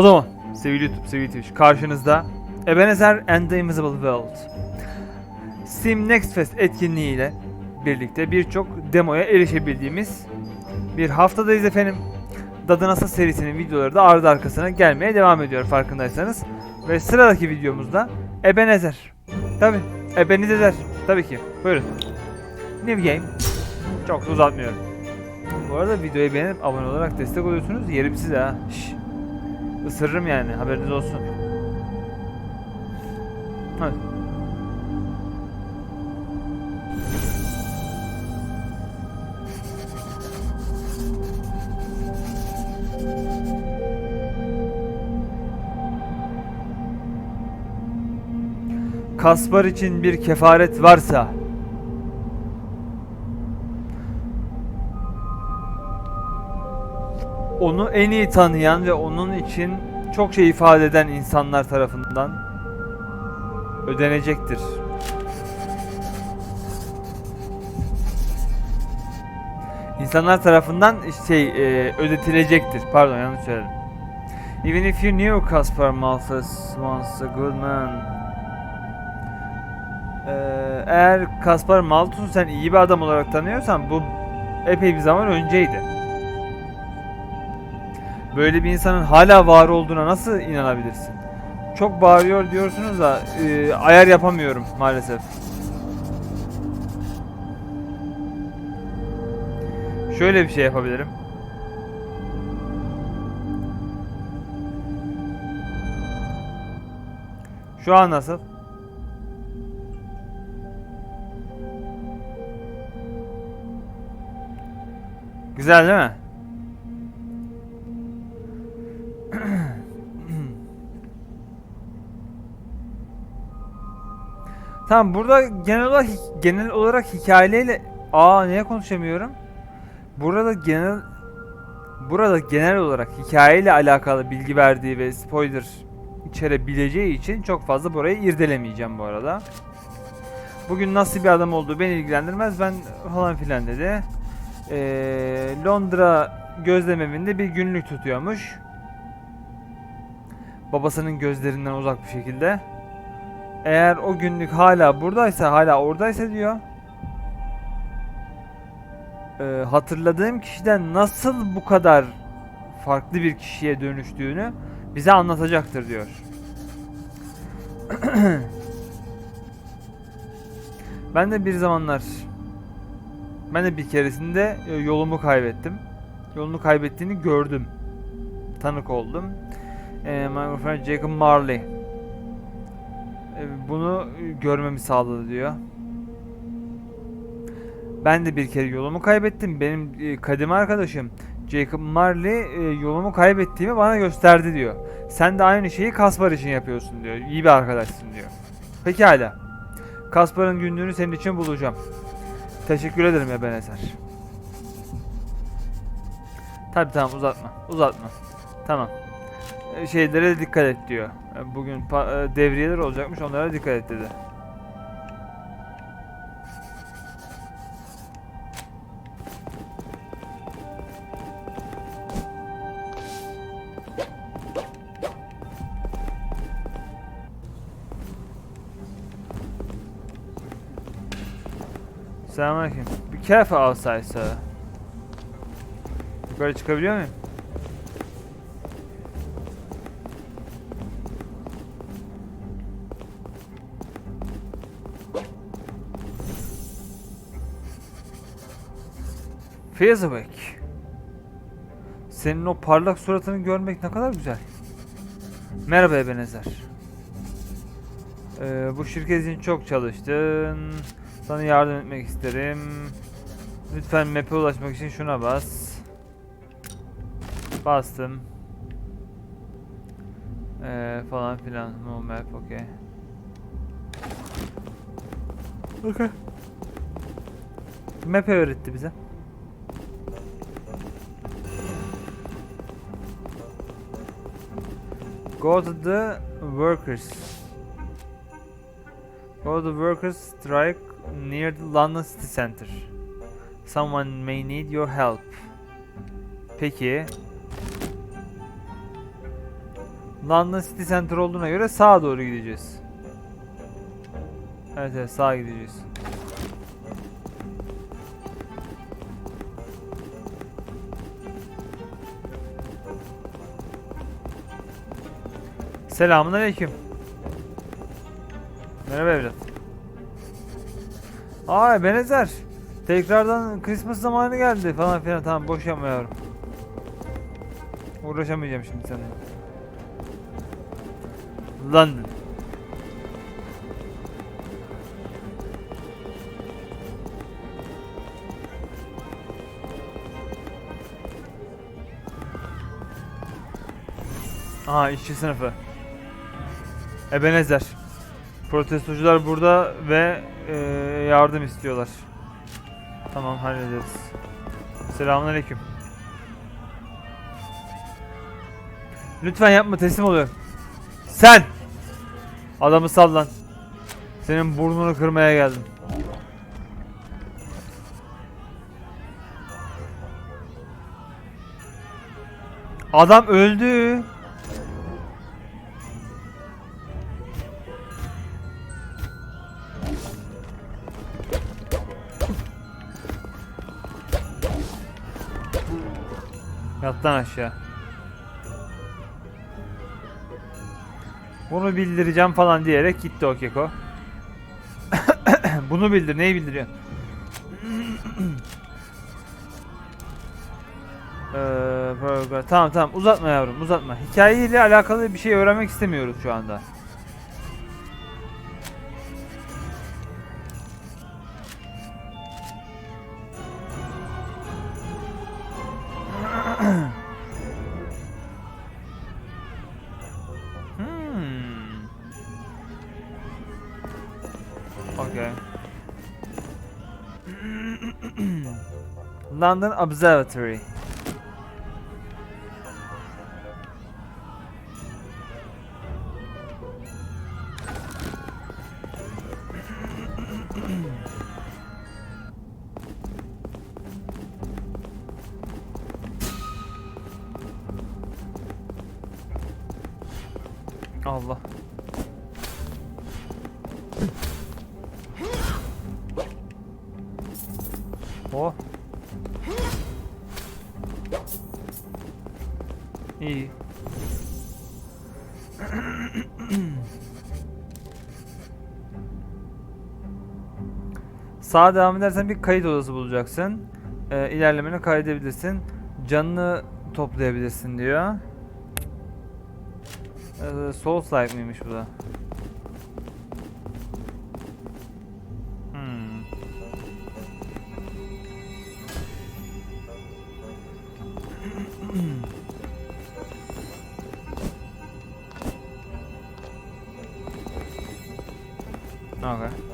O zaman sevgili YouTube, sevgili Twitch karşınızda Ebenezer and the Invisible World Steam Next Fest etkinliğiyle birlikte birçok demoya erişebildiğimiz bir haftadayız efendim. Dadı Nasıl serisinin videoları da ardı arkasına gelmeye devam ediyor farkındaysanız. Ve sıradaki videomuzda Ebenezer. Tabi Ebenezer. Tabii ki. Buyurun. New Game. Çok da uzatmıyorum. Bu arada videoyu beğenip abone olarak destek oluyorsunuz. Yerim size ha. Şşş. Isırırım yani haberiniz olsun. Hadi. Kaspar için bir kefaret varsa onu en iyi tanıyan ve onun için çok şey ifade eden insanlar tarafından ödenecektir. İnsanlar tarafından şey e, ödetilecektir. Pardon yanlış söyledim. Even if you knew Caspar Malthus once a good man. Ee, eğer Kaspar Malthus'u sen iyi bir adam olarak tanıyorsan bu epey bir zaman önceydi. Böyle bir insanın hala var olduğuna nasıl inanabilirsin? Çok bağırıyor diyorsunuz da e, ayar yapamıyorum maalesef. Şöyle bir şey yapabilirim. Şu an nasıl? Güzel değil mi? Tamam burada genel olarak genel olarak hikayeyle aa niye konuşamıyorum? Burada genel burada genel olarak hikayeyle alakalı bilgi verdiği ve spoiler içerebileceği için çok fazla burayı irdelemeyeceğim bu arada. Bugün nasıl bir adam olduğu beni ilgilendirmez ben falan filan dedi. Ee, Londra gözlem evinde bir günlük tutuyormuş. Babasının gözlerinden uzak bir şekilde. Eğer o günlük hala buradaysa, hala oradaysa diyor. Ee, hatırladığım kişiden nasıl bu kadar farklı bir kişiye dönüştüğünü bize anlatacaktır diyor. ben de bir zamanlar ben de bir keresinde e, yolumu kaybettim. Yolunu kaybettiğini gördüm. Tanık oldum. E, my friend Jacob Marley. E, bunu görmemi sağladı diyor. Ben de bir kere yolumu kaybettim. Benim e, kadim arkadaşım Jacob Marley e, yolumu kaybettiğimi bana gösterdi diyor. Sen de aynı şeyi Kaspar için yapıyorsun diyor. İyi bir arkadaşsın diyor. Pekala. Kaspar'ın günlüğünü senin için bulacağım. Teşekkür ederim Ebenezer. Tabi tamam uzatma. Uzatma. Tamam. E, Şeylere dikkat et diyor. E, Bugün e, devriyeler olacakmış onlara dikkat et dedi. Selamünaleyküm. Be careful outside sir. Yukarı çıkabiliyor muyum? Fezbek. Senin o parlak suratını görmek ne kadar güzel. Merhaba Ebenezer. Ee, bu şirket için çok çalıştın. Sana yardım etmek isterim. Lütfen map'e ulaşmak için şuna bas. Bastım. Ee, falan filan. No map, okay. Okay. Map'e öğretti bize. Go to the workers. Go to the workers strike near the London City Center. Someone may need your help. Peki. London City Center olduğuna göre sağa doğru gideceğiz. Evet evet sağa gideceğiz. Selamun aleyküm. Merhaba evlat. Aa Benezer. Tekrardan Christmas zamanı geldi falan filan. Tamam boş yapma yavrum. Uğraşamayacağım şimdi seninle. London. Aha işçi sınıfı. Ebenezer. Protestocular burada ve e, yardım istiyorlar. Tamam hallederiz. Selamünaleyküm. Lütfen yapma teslim oluyorum. Sen! Adamı sallan. Senin burnunu kırmaya geldim. Adam öldü. Yat lan aşağı. Bunu bildireceğim falan diyerek gitti o keko. Bunu bildir. Neyi bildiriyorsun? Eee, program- tamam tamam uzatma yavrum uzatma. Hikayeyle alakalı bir şey öğrenmek istemiyoruz şu anda. London Observatory. Allah. Sağa devam edersen bir kayıt odası bulacaksın. Ee, ilerlemeni kaydedebilirsin. Canını toplayabilirsin diyor. Ee, Souls like miymiş bu da? Hmm. Okay.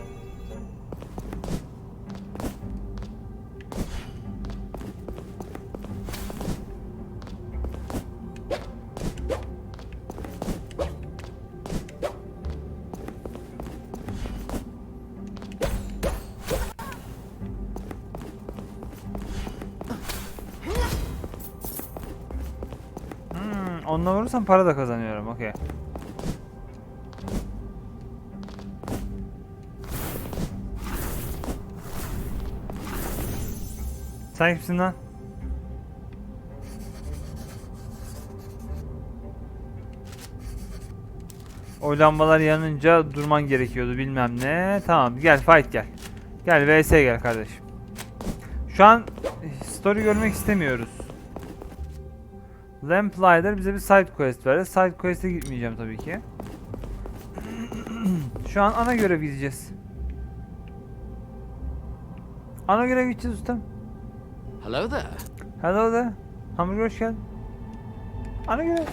Onunla vurursam para da kazanıyorum. Okey. Sen kimsin lan? O lambalar yanınca durman gerekiyordu bilmem ne. Tamam gel fight gel. Gel vs gel kardeşim. Şu an story görmek istemiyoruz. Lamplighter bize bir side quest verdi. Side quest'e gitmeyeceğim tabii ki. Şu an ana görev gideceğiz. Ana görev gideceğiz ustam. Hello there. Hello there. Hamburger hoş geldin. Ana görev.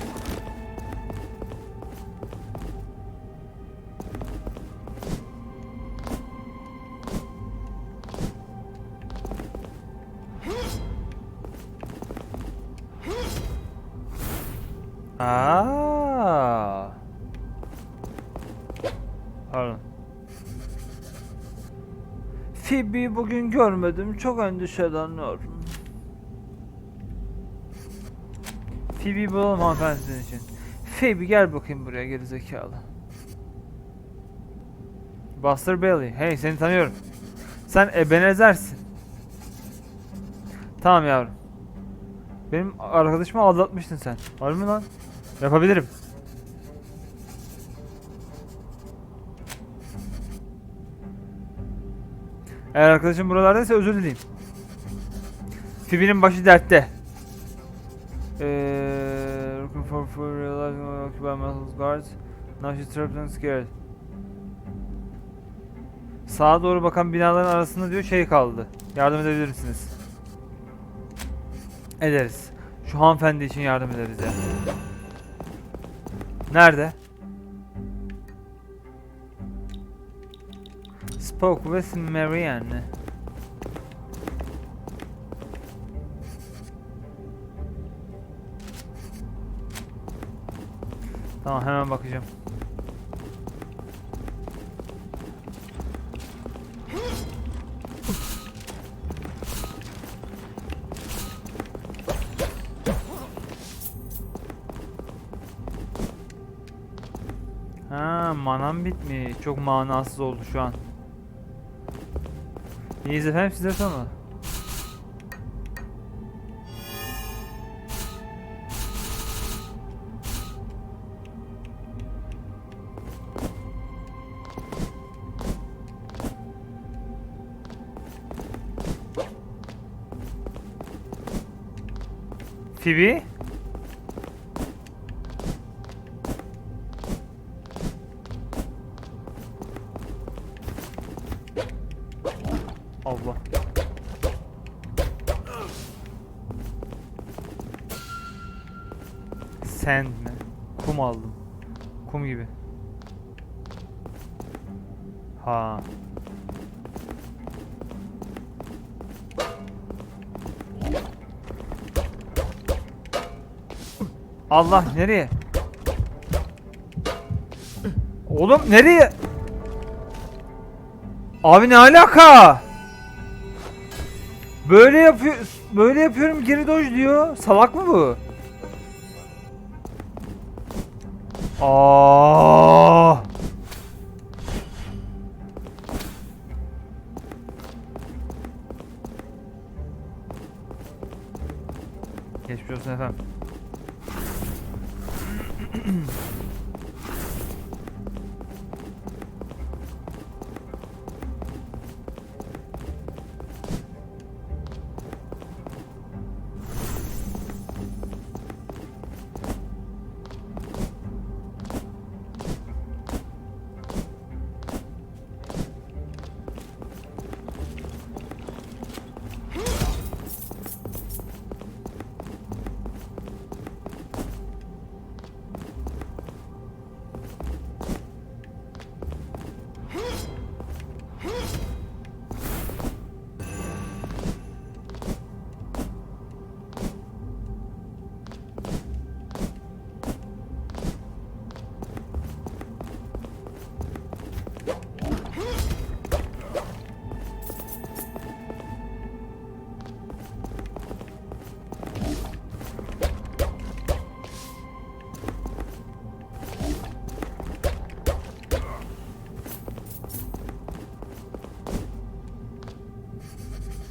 Aa. Pardon. Phoebe'yi bugün görmedim. Çok endişeleniyorum. Phoebe bulalım hanımefendi için. Phoebe gel bakayım buraya geri zekalı. Buster Bailey. Hey seni tanıyorum. Sen Ebenezer'sin. Tamam yavrum. Benim arkadaşımı aldatmıştın sen. Var mı lan? Yapabilirim. Eğer arkadaşım buralardaysa özür dileyim. Phoebe'nin başı dertte. Eee for for realizing occupied muscles guards. Now she's trapped and scared. Sağa doğru bakan binaların arasında diyor şey kaldı. Yardım edebilir misiniz? Ederiz. Şu hanımefendi için yardım ederiz ya. Nerede? Spoke with Marianne. Tamam hemen bakacağım. Manam bitmiş. Çok manasız oldu şu an. İyiyiz efendim size sonra. Phoebe? Ha. Allah nereye? Oğlum nereye? Abi ne alaka? Böyle yapıyor böyle yapıyorum geri doj diyor. Salak mı bu? Aa! Geçmiş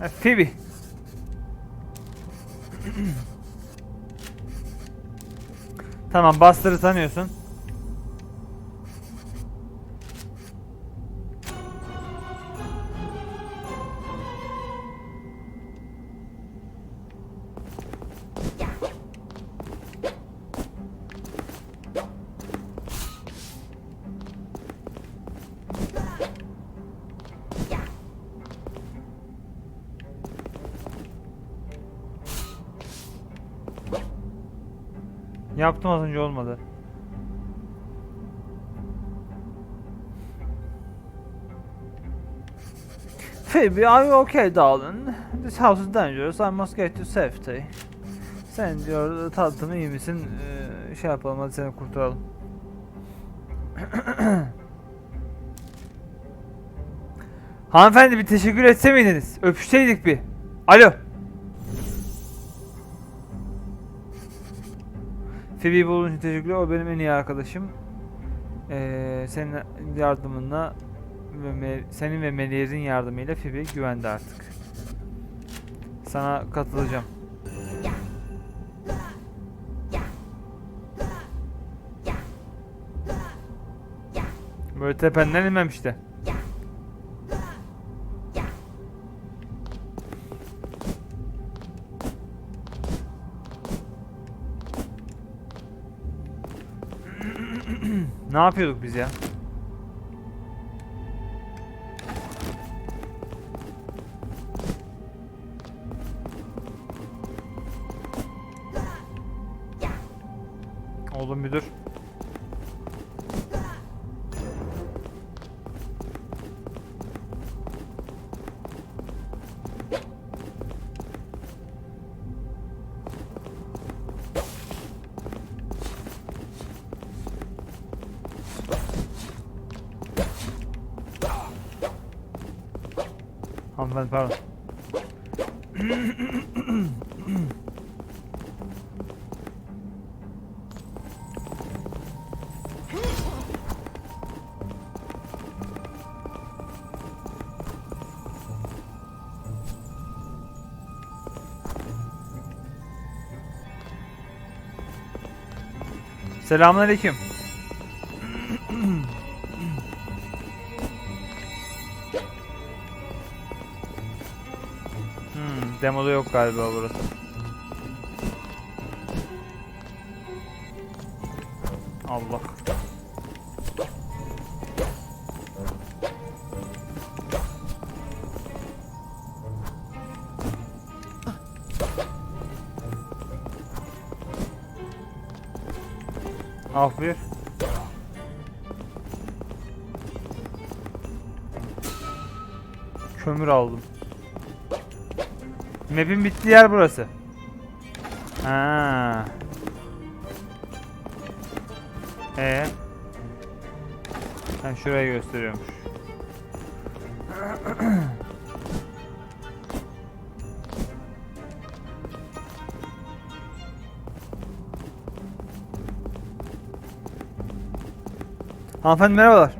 Ha, Phoebe. tamam Buster'ı tanıyorsun. Yaptım az önce olmadı. Phoebe, are you okay darling? This house is dangerous. I must get to safety. Sen diyor tatlım iyi misin? Ee, şey yapalım hadi seni kurtaralım. Hanımefendi bir teşekkür etse miydiniz? Öpüşseydik bir. Alo. Phoebe bulduğun için teşekkürler. O benim en iyi arkadaşım. Ee, senin yardımınla ve senin ve Melier'in yardımıyla Phoebe güvende artık. Sana katılacağım. Böyle tependen inmem işte. Ne yapıyorduk biz ya? Oğlum bir Hanımefendi pardon. Selamünaleyküm. Demoda yok galiba burası. Allah. Af buyur. Kömür aldım. Map'in bittiği yer burası. Ha. Ee. Ben şurayı gösteriyormuş. Hanımefendi merhabalar.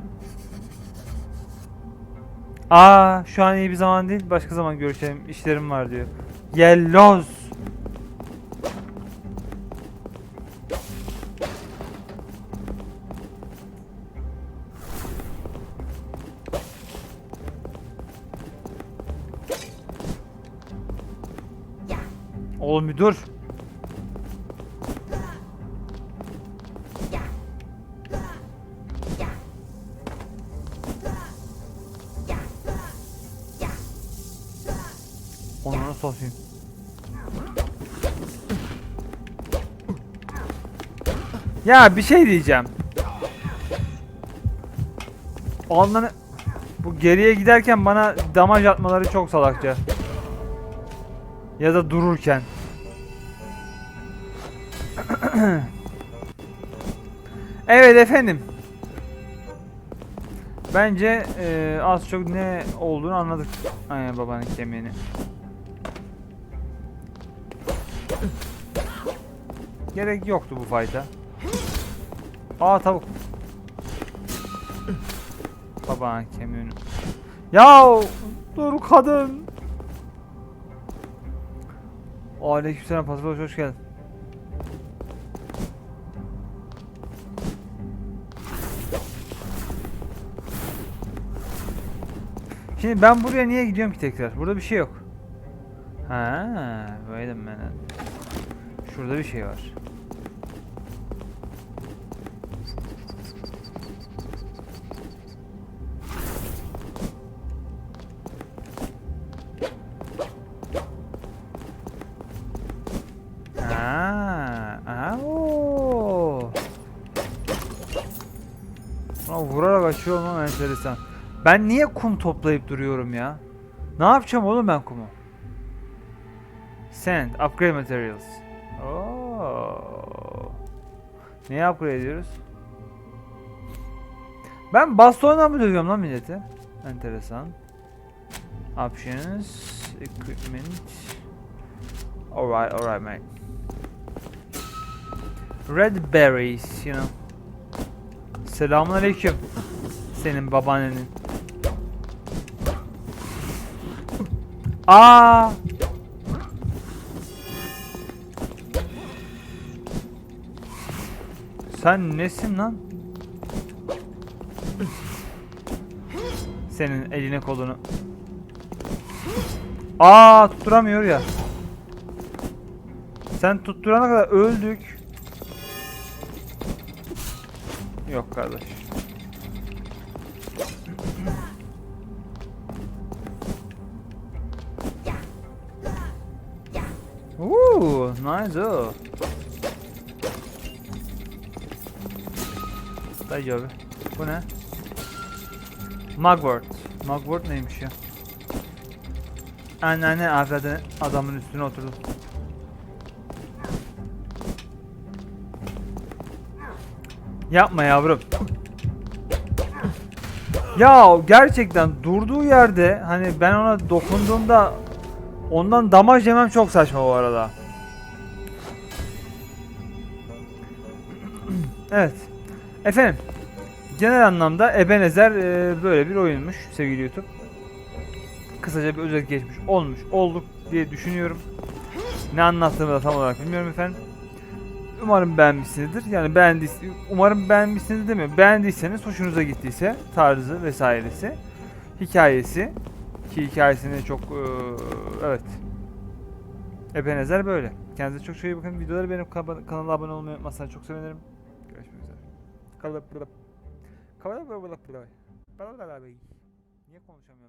Aa, şu an iyi bir zaman değil. Başka zaman görüşelim. İşlerim var diyor. Yelloz. Oğlum bir dur. Ya bir şey diyeceğim. Onları bu geriye giderken bana damaj atmaları çok salakça. Ya da dururken. evet efendim. Bence eee, az çok ne olduğunu anladık. Aynen babanın kemiğini. Gerek yoktu bu fight'a. Aa tavuk. Babanın kemiğini. Ya dur kadın. Aleykümselam Pasaport hoş geldin. Şimdi ben buraya niye gidiyorum ki tekrar? Burada bir şey yok. Ha, wait a minute. Şurada bir şey var. Ben niye kum toplayıp duruyorum ya? Ne yapacağım oğlum ben kumu? Sand, upgrade materials. Oo. Neyi upgrade ediyoruz? Ben bastonla mı dövüyorum lan milleti? Enteresan. Options, equipment. Alright, alright mate. Red berries, you know. Selamun aleyküm. Senin babaannenin. Aa! Sen nesin lan? Senin eline kolunu. Aa tutturamıyor ya. Sen tutturana kadar öldük. Yok kardeş. Uuu, nice o. Dayı abi. Bu ne? Mugwort. Mugwort neymiş ya? Anneanne avradı adamın üstüne oturdu. Yapma yavrum. Ya gerçekten durduğu yerde hani ben ona dokunduğumda ondan damaj yemem çok saçma bu arada. evet. Efendim. Genel anlamda Ebenezer e, böyle bir oyunmuş sevgili YouTube. Kısaca bir özet geçmiş olmuş olduk diye düşünüyorum. Ne anlattığımı da tam olarak bilmiyorum efendim. Umarım beğenmişsinizdir. Yani beğendiys umarım beğenmişsinizdir demiyorum. Beğendiyseniz hoşunuza gittiyse tarzı vesairesi, hikayesi ki hikayesini çok evet. Ebenezer böyle. Kendinize çok çok iyi bakın. Videoları benim kanala abone olmayı unutmazsanız çok sevinirim. Görüşmek üzere. Kala- kala- kala- kala- Niye konuşamıyorum?